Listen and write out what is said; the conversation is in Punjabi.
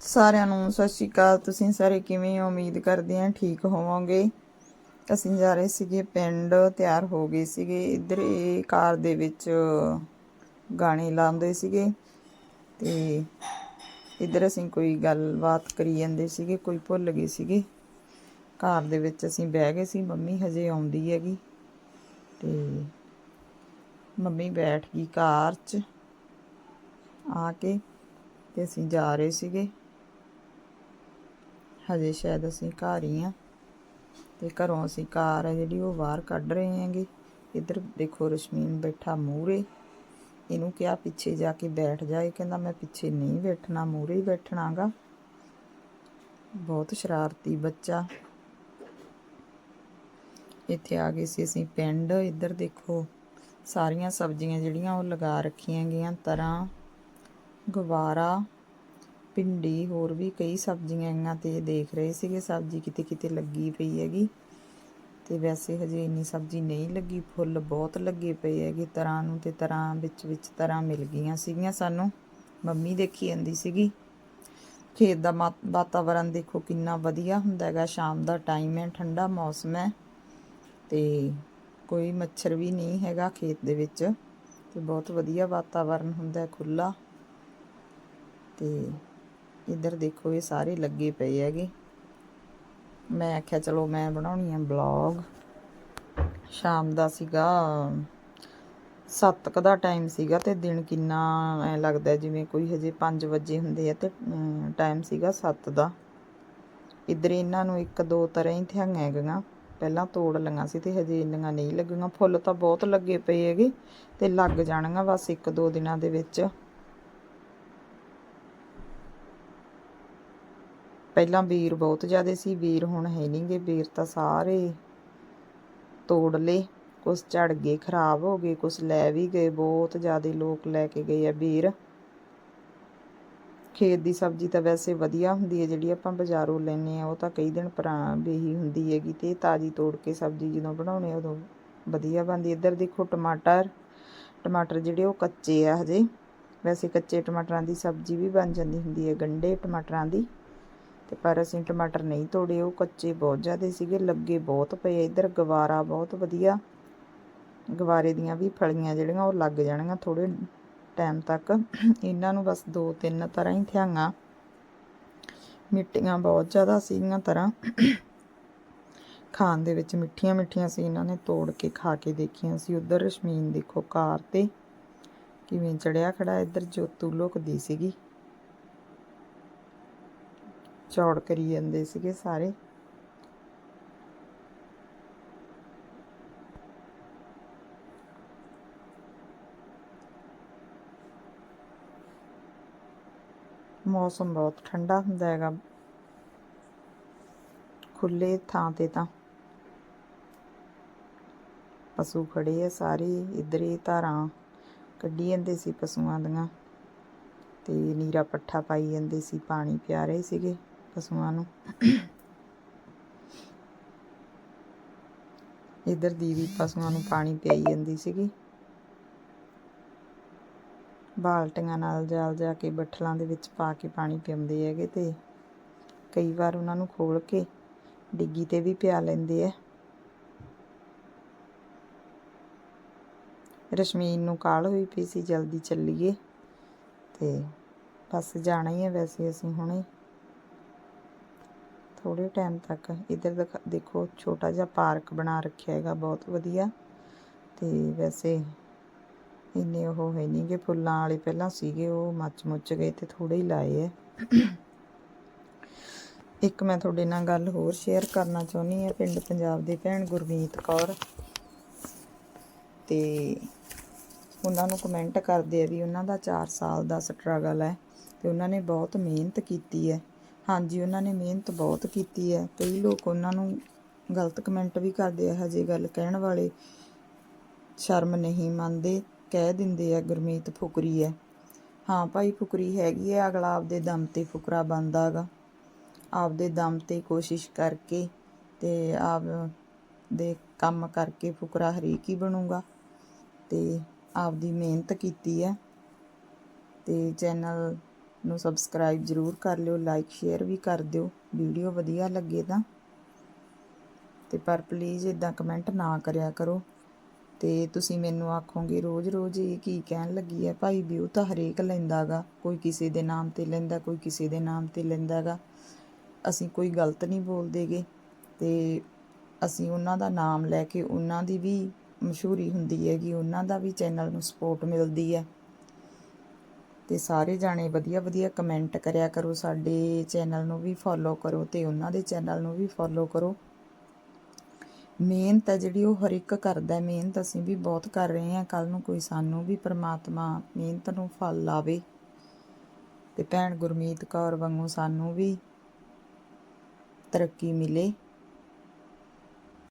ਸਾਰਿਆਂ ਨੂੰ ਸਤਿ ਸ਼੍ਰੀ ਅਕਾਲ। ਤੁਸੀਂ ਸਾਰੇ ਕਿਵੇਂ ਉਮੀਦ ਕਰਦੇ ਹਾਂ ਠੀਕ ਹੋਵੋਗੇ। ਅਸੀਂ ਜਾ ਰਹੇ ਸੀਗੇ ਪਿੰਡ, ਤਿਆਰ ਹੋ ਗਏ ਸੀਗੇ। ਇੱਧਰ ਇਹ ਕਾਰ ਦੇ ਵਿੱਚ ਗਾਣੇ ਲਾਉਂਦੇ ਸੀਗੇ। ਤੇ ਇੱਧਰ ਅਸੀਂ ਕੋਈ ਗੱਲਬਾਤ ਕਰੀ ਜਾਂਦੇ ਸੀਗੇ, ਕੋਈ ਭੁੱਲ ਗਏ ਸੀਗੇ। ਕਾਰ ਦੇ ਵਿੱਚ ਅਸੀਂ ਬਹਿ ਗਏ ਸੀ। ਮੰਮੀ ਹਜੇ ਆਉਂਦੀ ਹੈਗੀ। ਤੇ ਮੰਮੀ ਬੈਠ ਗਈ ਕਾਰ 'ਚ ਆ ਕੇ। ਤੇ ਅਸੀਂ ਜਾ ਰਹੇ ਸੀਗੇ। ਹਜੇ ਸ਼ਾਇਦ ਅਸੀਂ ਘਰ ਹੀ ਆ ਤੇ ਘਰੋਂ ਅਸੀਂ ਕਾਰ ਹੈ ਜਿਹੜੀ, ਉਹ ਬਾਹਰ ਕੱਢ ਰਹੇ ਹਾਂਗੇ। ਇੱਧਰ ਦੇਖੋ ਰਸ਼ਮੀਨ ਬੈਠਾ ਮੂਰੇ ਇਹਨੂੰ ਕਿਹਾ ਪਿੱਛੇ ਜਾ ਕੇ ਬੈਠ ਜਾ। ਇਹ ਕਹਿੰਦਾ, ਮੈਂ ਪਿੱਛੇ ਨਹੀਂ ਬੈਠਣਾ ਮੂਰੇ ਹੀ ਬੈਠਣਾਗਾ ਬਹੁਤ ਸ਼ਰਾਰਤੀ ਬੱਚਾ। ਇੱਥੇ ਆ ਗਏ ਸੀ ਅਸੀਂ ਪਿੰਡ। ਇੱਧਰ ਦੇਖੋ ਸਾਰੀਆਂ ਸਬਜ਼ੀਆਂ ਜਿਹੜੀਆਂ ਉਹ ਲਗਾ ਰੱਖੀਆਂ ਗਈਆਂ। ਤਰ੍ਹਾਂ ਗਵਾਰਾ ਭਿੰਡੀ, ਹੋਰ ਵੀ ਕਈ ਸਬਜ਼ੀਆਂ ਹੈਗੀਆਂ ਤੇ ਦੇਖ ਰਹੇ ਸੀਗੇ। ਸਬਜ਼ੀ ਕਿਤੇ ਕਿਤੇ ਲੱਗੀ ਪਈ ਹੈਗੀ ਤੇ ਵੈਸੇ ਹਜੇ ਇੰਨੀ ਸਬਜ਼ੀ ਨਹੀਂ ਲੱਗੀ, ਫੁੱਲ ਬਹੁਤ ਲੱਗੇ ਪਏ ਹੈਗੇ। ਤਰ੍ਹਾਂ ਨੂੰ ਤੇ ਤਰ੍ਹਾਂ ਵਿੱਚ ਵਿੱਚ ਤਰ੍ਹਾਂ ਮਿਲ ਗਈਆਂ ਸੀਗੀਆਂ ਸਾਨੂੰ। ਮੰਮੀ ਦੇਖੀ ਜਾਂਦੀ ਸੀਗੀ। ਖੇਤ ਦਾ ਮਾ- ਵਾਤਾਵਰਨ ਦੇਖੋ ਕਿੰਨਾ ਵਧੀਆ ਹੁੰਦਾ ਹੈਗਾ। ਸ਼ਾਮ ਦਾ ਟਾਈਮ ਹੈ, ਠੰਡਾ ਮੌਸਮ ਹੈ ਤੇ ਕੋਈ ਮੱਛਰ ਵੀ ਨਹੀਂ ਹੈਗਾ ਖੇਤ ਦੇ ਵਿੱਚ। ਤੇ ਬਹੁਤ ਵਧੀਆ ਵਾਤਾਵਰਨ ਹੁੰਦਾ ਹੈ ਖੁੱਲਾ ਤੇ ਇੱਧਰ ਦੇਖੋ ਇਹ ਸਾਰੇ ਲੱਗੇ ਪਏ ਹੈਗੇ। ਮੈਂ ਆਖਿਆ, ਚਲੋ ਮੈਂ ਬਣਾਉਣੀ ਆ ਬਲੌਗ ਸ਼ਾਮ ਦਾ ਸੀਗਾ 7 ਦਾ ਟਾਈਮ ਸੀਗਾ ਤੇ ਦਿਨ ਕਿੰਨਾ ਐ ਲੱਗਦਾ, ਜਿਵੇਂ ਕੋਈ ਹਜੇ 5 ਵਜੇ ਹੁੰਦੇ ਆ ਤੇ ਟਾਈਮ ਸੀਗਾ 7 ਦਾ। ਇੱਧਰ ਇਹਨਾਂ ਨੂੰ ਇੱਕ ਦੋ ਤਰ੍ਹਾਂ ਹੀ ਥਿਆਂਗੀਆਂ ਹੈਗੀਆਂ। ਪਹਿਲਾਂ ਤੋੜ ਲਈਆਂ ਸੀ ਤੇ ਹਜੇ ਇੰਨੀਆਂ ਨਹੀਂ ਲੱਗੀਆਂ। ਫੁੱਲ ਤਾਂ ਬਹੁਤ ਲੱਗੇ ਪਏ ਹੈਗੇ ਤੇ ਲੱਗ ਜਾਣਗੀਆਂ ਬਸ ਇੱਕ ਦੋ ਦਿਨਾਂ ਦੇ ਵਿੱਚ। ਪਹਿਲਾਂ ਵੀਰ ਬਹੁਤ ਜ਼ਿਆਦੇ ਸੀ, ਵੀਰ ਹੁਣ ਹੈ ਨਹੀਂਗੇ ਵੀਰ ਤਾਂ ਸਾਰੇ ਤੋੜ ਲਏ। ਕੁਛ ਝੜ ਗਏ, ਖਰਾਬ ਹੋ ਗਏ, ਕੁਛ ਲੈ ਵੀ ਗਏ, ਬਹੁਤ ਜ਼ਿਆਦੇ ਲੋਕ ਲੈ ਕੇ ਗਏ ਆ ਵੀਰ। ਖੇਤ ਦੀ ਸਬਜ਼ੀ ਤਾਂ ਵੈਸੇ ਵਧੀਆ ਹੁੰਦੀ ਹੈ, ਜਿਹੜੀ ਆਪਾਂ ਬਾਜ਼ਾਰੋਂ ਲੈਨੇ ਆ ਉਹ ਤਾਂ ਕਈ ਦਿਨ ਪੁਰਾ ਬੇਹੀ ਹੁੰਦੀ ਹੈਗੀ ਤੇ ਤਾਜ਼ੀ ਤੋੜ ਕੇ ਸਬਜ਼ੀ ਜਦੋਂ ਬਣਾਉਣੇ ਆ ਉਦੋਂ ਵਧੀਆ ਬਣਦੀ ਇੱਧਰ ਦੇਖੋ ਟਮਾਟਰ ਟਮਾਟਰ ਜਿਹੜੇ ਉਹ ਕੱਚੇ ਆ ਹਜੇ। ਵੈਸੇ ਕੱਚੇ ਟਮਾਟਰਾਂ ਦੀ ਸਬਜ਼ੀ ਵੀ ਬਣ ਜਾਂਦੀ ਹੁੰਦੀ ਹੈ ਗੰਡੇ ਟਮਾਟਰਾਂ ਦੀ। ਤੇ ਪਰ ਅਸੀਂ ਟਮਾਟਰ ਨਹੀਂ ਤੋੜੇ, ਉਹ ਕੱਚੇ ਬਹੁਤ ਜ਼ਿਆਦੇ ਸੀਗੇ, ਲੱਗੇ ਬਹੁਤ ਪਏ ਇੱਧਰ ਗਵਾਰਾ ਬਹੁਤ ਵਧੀਆ, ਗਵਾਰੇ ਦੀਆਂ ਵੀ ਫਲੀਆਂ ਜਿਹੜੀਆਂ ਉਹ ਲੱਗ ਜਾਣਗੀਆਂ ਥੋੜੇ ਟਾਈਮ ਤੱਕ। ਇਹਨਾਂ ਨੂੰ ਬਸ ਦੋ ਤਿੰਨ ਤਰ੍ਹਾਂ ਹੀ ਥਿਆਂਗਾ। ਮਿੱਟੀਆਂ ਬਹੁਤ ਜ਼ਿਆਦਾ ਸੀਗੀਆਂ ਤਰ੍ਹਾਂ। ਖਾਣ ਦੇ ਵਿੱਚ ਮਿੱਠੀਆਂ ਮਿੱਠੀਆਂ ਸੀ, ਇਹਨਾਂ ਨੇ ਤੋੜ ਕੇ ਖਾ ਕੇ ਦੇਖੀਆਂ ਸੀ। ਉਧਰ ਰਸ਼ਮੀਨ ਦੇਖੋ ਕਾਰ ਤੇ ਕਿਵੇਂ ਚੜਿਆ ਖੜਾ, ਇੱਧਰ ਜੋਤੂ ਲੁਕਦੀ ਸੀਗੀ। ਚੌੜ ਕਰੀ ਜਾਂਦੇ ਸੀਗੇ ਸਾਰੇ। ਮੌਸਮ ਬਹੁਤ ਠੰਡਾ ਹੁੰਦਾ ਹੈਗਾ। ਖੁੱਲੇ ਥਾਂ ਤੇ ਤਾਂ। ਪਸ਼ੂ ਖੜੇ ਆ ਸਾਰੇ, ਇੱਧਰ ਧਾਰਾਂ ਕੱਢੀ ਜਾਂਦੇ ਸੀ ਪਸ਼ੂਆਂ ਦੀਆਂ ਤੇ ਨੀਰਾ ਪੱਠਾ ਪਾਈ ਜਾਂਦੇ ਸੀ, ਪਾਣੀ ਪਿਆ ਰਹੇ ਸੀਗੇ। ਪਸ਼ੂਆਂ ਨੂੰ। ਇੱਧਰ ਦੀਦੀ ਪਸ਼ੂਆਂ ਨੂੰ ਪਾਣੀ ਪਿਆਈ ਜਾਂਦੀ ਸੀਗੀ। ਬਾਲਟੀਆਂ ਨਾਲ ਜਾਲ ਜਾ ਕੇ ਬੱਠਲਾਂ ਦੇ ਵਿੱਚ ਪਾ ਕੇ ਪਾਣੀ ਪੀਂਦੇ ਹੈਗੇ ਤੇ ਕਈ ਵਾਰ ਉਹਨਾਂ ਨੂੰ ਖੋਲ ਕੇ ਡਿੱਗੀ ਤੇ ਵੀ ਪਿਆ ਲੈਂਦੇ ਆ। ਰਸ਼ਮੀਨ ਨੂੰ ਕਾਲ ਹੋਈ ਪਈ ਸੀ, ਜਲਦੀ ਚੱਲੀਏ। ਤੇ ਬਸ ਜਾਣਾ ਹੀ ਹੈ ਵੈਸੇ ਅਸੀਂ ਹੁਣੇ। ਥੋੜੇ ਟਾਈਮ ਤੱਕ ਇੱਧਰ ਦਿਖਾ- ਦੇਖੋ ਛੋਟਾ ਜਿਹਾ ਪਾਰਕ ਬਣਾ ਰੱਖਿਆ ਹੈਗਾ, ਬਹੁਤ ਵਧੀਆ। ਤੇ ਵੈਸੇ ਇੰਨੇ ਉਹ ਹੈ ਨਹੀਂਗੇ ਫੁੱਲਾਂ ਵਾਲੇ ਪਹਿਲਾਂ ਸੀਗੇ, ਉਹ ਮੱਚ ਮੁੱਚ ਗਏ ਤੇ ਥੋੜੇ ਹੀ ਲਾਏ ਐ ਇੱਕ ਮੈਂ ਤੁਹਾਡੇ ਨਾਲ ਗੱਲ ਹੋਰ ਸ਼ੇਅਰ ਕਰਨਾ ਚਾਹੁੰਦੀ ਹਾਂ, ਪਿੰਡ ਪੰਜਾਬ ਦੇ ਭੈਣ ਗੁਰਮੀਤ ਕੌਰ। ਤੇ ਉਹਨਾਂ ਨੂੰ ਕਮੈਂਟ ਕਰਦੇ ਆ ਵੀ ਉਹਨਾਂ ਦਾ 4 ਸਾਲ ਦਾ ਸਟਰਗਲ ਹੈ ਤੇ ਉਹਨਾਂ ਨੇ ਬਹੁਤ ਮਿਹਨਤ ਕੀਤੀ ਹੈ। ਹਾਂਜੀ, ਉਹਨਾਂ ਨੇ ਮਿਹਨਤ ਬਹੁਤ ਕੀਤੀ ਹੈ। ਕਈ ਲੋਕ ਉਹਨਾਂ ਨੂੰ ਗਲਤ ਕਮੈਂਟ ਵੀ ਕਰਦੇ ਆ, ਹਜੇ ਗੱਲ ਕਹਿਣ ਵਾਲੇ ਸ਼ਰਮ ਨਹੀਂ ਮੰਨਦੇ, ਕਹਿ ਦਿੰਦੇ ਆ, ਗੁਰਮੀਤ ਫੁਕਰੀ ਹੈ। ਹਾਂ ਭਾਈ, ਫੁਕਰੀ ਹੈਗੀ ਹੈ, ਅਗਲਾ ਆਪਦੇ ਦਮ ਤੇ ਫੁਕਰਾ ਬਣਦਾ ਹੈਗਾ। ਆਪਦੇ ਦਮ ਤੇ ਕੋਸ਼ਿਸ਼ ਕਰਕੇ ਤੇ ਆਪ ਦੇ ਕੰਮ ਕਰਕੇ ਫੁਕਰਾ ਹਰੇਕ ਹੀ ਬਣੂਗਾ ਤੇ ਆਪਦੀ ਮਿਹਨਤ ਕੀਤੀ ਹੈ ਤੇ ਚੈਨਲ ਨੂੰ ਸਬਸਕ੍ਰਾਈਬ ਜ਼ਰੂਰ ਕਰ ਲਿਓ ਲਾਈਕ ਸ਼ੇਅਰ ਵੀ ਕਰ ਦਿਓ। ਵੀਡੀਓ ਵਧੀਆ ਲੱਗੇ ਤਾਂ। ਤੇ ਪਰ ਪਲੀਜ਼ ਇਦਾਂ ਕਮੈਂਟ ਨਾ ਕਰਿਆ ਕਰੋ। ਤੇ ਤੁਸੀਂ ਮੈਨੂੰ ਆਖੋਗੇ, ਰੋਜ਼-ਰੋਜ਼ ਇਹ ਕੀ ਕਹਿਣ ਲੱਗੀ ਹੈ ਭਾਈ ਵਿਊ ਤਾਂ ਹਰੇਕ ਲੈਂਦਾਗਾ ਕੋਈ ਕਿਸੇ ਦੇ ਨਾਮ ਤੇ ਲੈਂਦਾ, ਕੋਈ ਕਿਸੇ ਦੇ ਨਾਮ ਤੇ ਲੈਂਦਾਗਾ ਅਸੀਂ ਕੋਈ ਗਲਤ ਨਹੀਂ ਬੋਲਦੇਗੇ। ਤੇ ਅਸੀਂ ਉਹਨਾਂ ਦਾ ਨਾਮ ਲੈ ਕੇ ਉਹਨਾਂ ਦੀ ਵੀ ਮਸ਼ਹੂਰੀ ਹੁੰਦੀ ਹੈਗੀ, ਉਹਨਾਂ ਦਾ ਵੀ ਚੈਨਲ ਨੂੰ ਸਪੋਰਟ ਮਿਲਦੀ ਹੈ ਤੇ ਸਾਰੇ ਜਾਣੇ ਵਧੀਆ ਵਧੀਆ ਕਮੈਂਟ ਕਰਿਆ ਕਰੋ ਸਾਡੇ ਚੈਨਲ ਨੂੰ ਵੀ ਫੋਲੋ ਕਰੋ ਤੇ ਉਹਨਾਂ ਦੇ ਚੈਨਲ ਨੂੰ ਵੀ ਫੋਲੋ ਕਰੋ। ਮਿਹਨਤ ਹੈ ਜਿਹੜੀ ਉਹ ਹਰ ਇੱਕ ਕਰਦਾ ਹੈ। ਮਿਹਨਤ ਅਸੀਂ ਵੀ ਬਹੁਤ ਕਰ ਰਹੇ ਹਾਂ। ਕੱਲ ਨੂੰ ਕੋਈ ਸਾਨੂੰ ਵੀ ਪ੍ਰਮਾਤਮਾ ਮਿਹਨਤ ਨੂੰ ਫਲ ਲਾਵੇ ਤੇ ਭੈਣ ਗੁਰਮੀਤ ਕੌਰ ਵਾਂਗੂ ਸਾਨੂੰ ਵੀ ਤਰੱਕੀ ਮਿਲੇ।